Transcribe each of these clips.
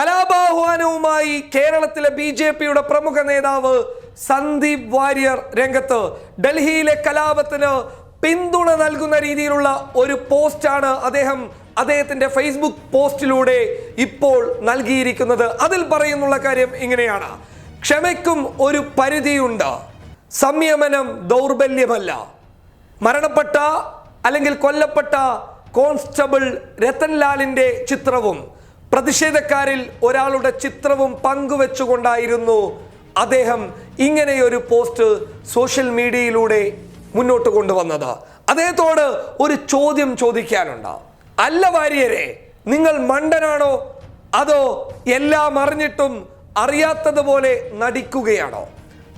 ആഹ്വാനവുമായി കേരളത്തിലെ B J പിയുടെ പ്രമുഖ നേതാവ് സന്ദീപ് വാര്യർ രംഗത്ത് ഡൽഹിയിലെ കലാപത്തിന് പിന്തുണ നൽകുന്ന രീതിയിലുള്ള ഒരു പോസ്റ്റാണ് അദ്ദേഹം അദ്ദേഹത്തിന്റെ ഫേസ്ബുക്ക് പോസ്റ്റിലൂടെ ഇപ്പോൾ നൽകിയിരിക്കുന്നത്. അതിൽ പറയുന്നുള്ള കാര്യം ഇങ്ങനെയാണ്. ക്ഷമയ്ക്കും ഒരു പരിധിയുണ്ട്. സംയമനം ദൗർബല്യമല്ല. മരണപ്പെട്ട അല്ലെങ്കിൽ കൊല്ലപ്പെട്ട കോൺസ്റ്റബിൾ രത്തൻലാലിന്റെ ചിത്രവും പ്രതിഷേധക്കാരിൽ ഒരാളുടെ ചിത്രവും പങ്കുവെച്ചുകൊണ്ടായിരുന്നു അദ്ദേഹം ഇങ്ങനെയൊരു പോസ്റ്റ് സോഷ്യൽ മീഡിയയിലൂടെ മുന്നോട്ട് കൊണ്ടുവന്നത്. അദ്ദേഹത്തോട് ഒരു ചോദ്യം ചോദിക്കാനുണ്ട്. അല്ല വാര്യരെ നിങ്ങൾ മണ്ടനാണോ? അതോ എല്ലാം അറിഞ്ഞിട്ടും അറിയാത്തതുപോലെ നടിക്കുകയാണോ?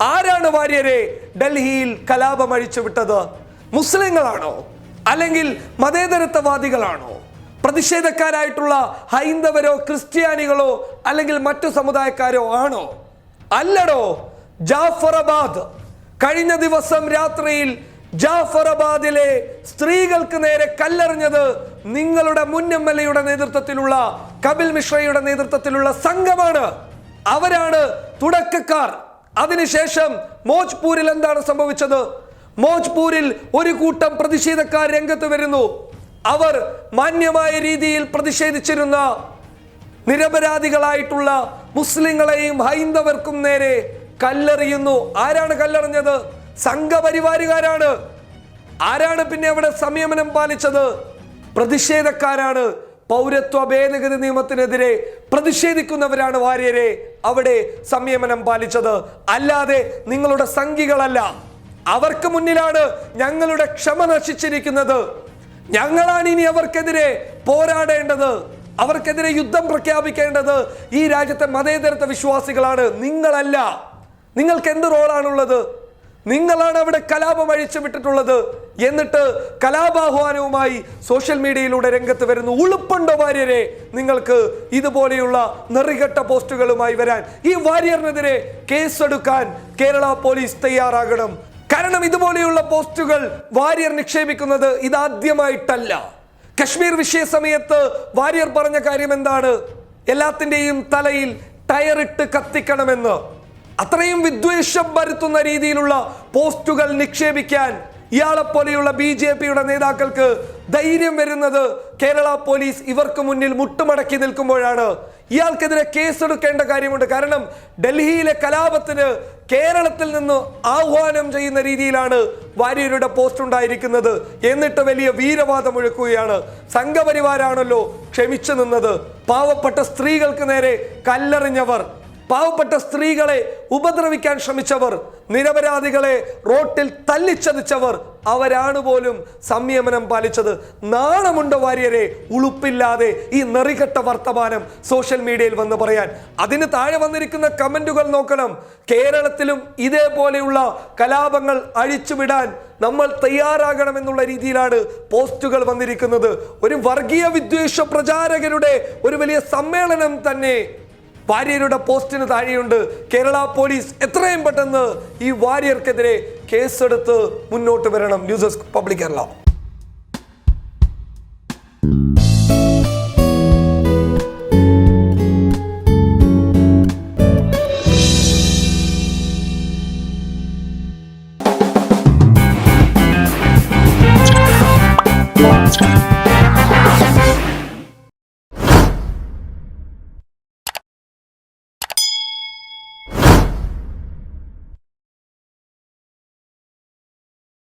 ആരാണ് വാര്യരെ ഡൽഹിയിൽ കലാപം അഴിച്ചുവിട്ടത്? മുസ്ലിങ്ങളാണോ? അല്ലെങ്കിൽ മതേതരത്വവാദികളാണോ? പ്രതിഷേധക്കാരായിട്ടുള്ള ഹൈന്ദവരോ ക്രിസ്ത്യാനികളോ അല്ലെങ്കിൽ മറ്റു സമുദായക്കാരോ ആണോ? അല്ലടോ ജാഫറബാദ്. കഴിഞ്ഞ ദിവസം രാത്രിയിൽ ജാഫറബാദിലെ സ്ത്രീകൾക്ക് നേരെ കല്ലെറിഞ്ഞത് നിങ്ങളുടെ മുൻ എം എൽ എയുടെ നേതൃത്വത്തിലുള്ള കപിൽ മിശ്രയുടെ നേതൃത്വത്തിലുള്ള സംഘമാണ്. അവരാണ് തുടക്കക്കാർ. അതിനുശേഷം മോജ്പൂരിൽ എന്താണ് സംഭവിച്ചത്? മോജ്പൂരിൽ ഒരു കൂട്ടം പ്രതിഷേധക്കാർ രംഗത്ത് വരുന്നു. അവർ മാന്യമായ രീതിയിൽ പ്രതിഷേധിച്ചിരുന്ന നിരപരാധികളായിട്ടുള്ള മുസ്ലിങ്ങളെയും ഹൈന്ദവർക്കും നേരെ കല്ലെറിയുന്നു. ആരാണ് കല്ലെറിഞ്ഞത്? സംഘപരിവാരുകാരാണ്. ആരാണ് പിന്നെ അവിടെ സംയമനം പാലിച്ചത്? പ്രതിഷേധക്കാരാണ്. പൗരത്വ ഭേദഗതി നിയമത്തിനെതിരെ പ്രതിഷേധിക്കുന്നവരാണ് വാര്യരെ അവിടെ സംയമനം പാലിച്ചത്. അല്ലാതെ നിങ്ങളുടെ സംഘികളല്ല. അവർക്ക് മുന്നിലാണ് ഞങ്ങളുടെ ക്ഷമ നശിച്ചിരിക്കുന്നത്. ഞങ്ങളാണ് ഇനി അവർക്കെതിരെ പോരാടേണ്ടത്. അവർക്കെതിരെ യുദ്ധം പ്രഖ്യാപിക്കേണ്ടത്. ഈ രാജ്യത്തെ മതേതരത്വ വിശ്വാസികളാണ്. നിങ്ങളല്ല. നിങ്ങൾക്ക് എന്ത് റോളാണുള്ളത്? നിങ്ങളാണ് അവിടെ കലാപം അഴിച്ചു വിട്ടിട്ടുള്ളത് എന്നിട്ട് കലാപാഹ്വാനവുമായി സോഷ്യൽ മീഡിയയിലൂടെ രംഗത്ത് വരുന്ന ഉളുപ്പണ്ട വാര്യരെ? നിങ്ങൾക്ക് ഇതുപോലെയുള്ള നെറികെട്ട പോസ്റ്റുകളുമായി വരാൻ ഈ വാര്യറിനെതിരെ കേസെടുക്കാൻ കേരള പോലീസ് തയ്യാറാകണം. കാരണം ഇതുപോലെയുള്ള പോസ്റ്റുകൾ വാര്യർ നിക്ഷേപിക്കുന്നത് ഇതാദ്യമായിട്ടല്ല. കശ്മീർ വിഷയ സമയത്ത് വാര്യർ പറഞ്ഞ കാര്യം എന്താണ്? എല്ലാത്തിന്റെയും തലയിൽ ടയറിട്ട് കത്തിക്കണമെന്ന്. അത്രയും വിദ്വേഷം വരുത്തുന്ന രീതിയിലുള്ള പോസ്റ്റുകൾ നിക്ഷേപിക്കാൻ ഇയാളെ പോലെയുള്ള ബി ജെ പിയുടെ നേതാക്കൾക്ക് ധൈര്യം വരുന്നത് കേരള പോലീസ് ഇവർക്ക് മുന്നിൽ മുട്ടുമടക്കി നിൽക്കുമ്പോഴാണ്. ഇയാൾക്കെതിരെ കേസെടുക്കേണ്ട കാര്യമുണ്ട്. കാരണം ഡൽഹിയിലെ കലാപത്തിന് കേരളത്തിൽ നിന്ന് ആഹ്വാനം ചെയ്യുന്ന രീതിയിലാണ് വാര്യരുടെ പോസ്റ്റ് ഉണ്ടായിരിക്കുന്നത്. എന്നിട്ട് വലിയ വീരവാദം ഒഴുക്കുകയാണ്. സംഘപരിവാരാണല്ലോ ക്ഷമിച്ചു നിന്നത്. പാവപ്പെട്ട സ്ത്രീകൾക്ക് നേരെ കല്ലെറിഞ്ഞവർ പാവപ്പെട്ട സ്ത്രീകളെ ഉപദ്രവിക്കാൻ ശ്രമിച്ചവർ നിരപരാധികളെ റോട്ടിൽ തല്ലിച്ചതിച്ചവർ അവരാണ് പോലും സംയമനം പാലിച്ചത്. നാണമുണ്ട വാര്യരെ ഉളുപ്പില്ലാതെ ഈ നെറികെട്ട വർത്തമാനം സോഷ്യൽ മീഡിയയിൽ വന്ന് പറയാൻ. അതിന് താഴെ വന്നിരിക്കുന്ന കമന്റുകൾ നോക്കണം. കേരളത്തിലും ഇതേപോലെയുള്ള കലാപങ്ങൾ അഴിച്ചുവിടാൻ നമ്മൾ തയ്യാറാകണമെന്നുള്ള രീതിയിലാണ് പോസ്റ്റുകൾ വന്നിരിക്കുന്നത്. ഒരു വർഗീയ വിദ്വേഷ പ്രചാരകരുടെ ഒരു വലിയ സമ്മേളനം തന്നെ വാര്യരുടെ പോസ്റ്റിന് താഴെയുണ്ട്. കേരള പോലീസ് എത്രയും പെട്ടെന്ന് ഈ വാര്യർക്കെതിരെ കേസെടുത്ത് മുന്നോട്ട് വരണം. News desk public Kerala. Thank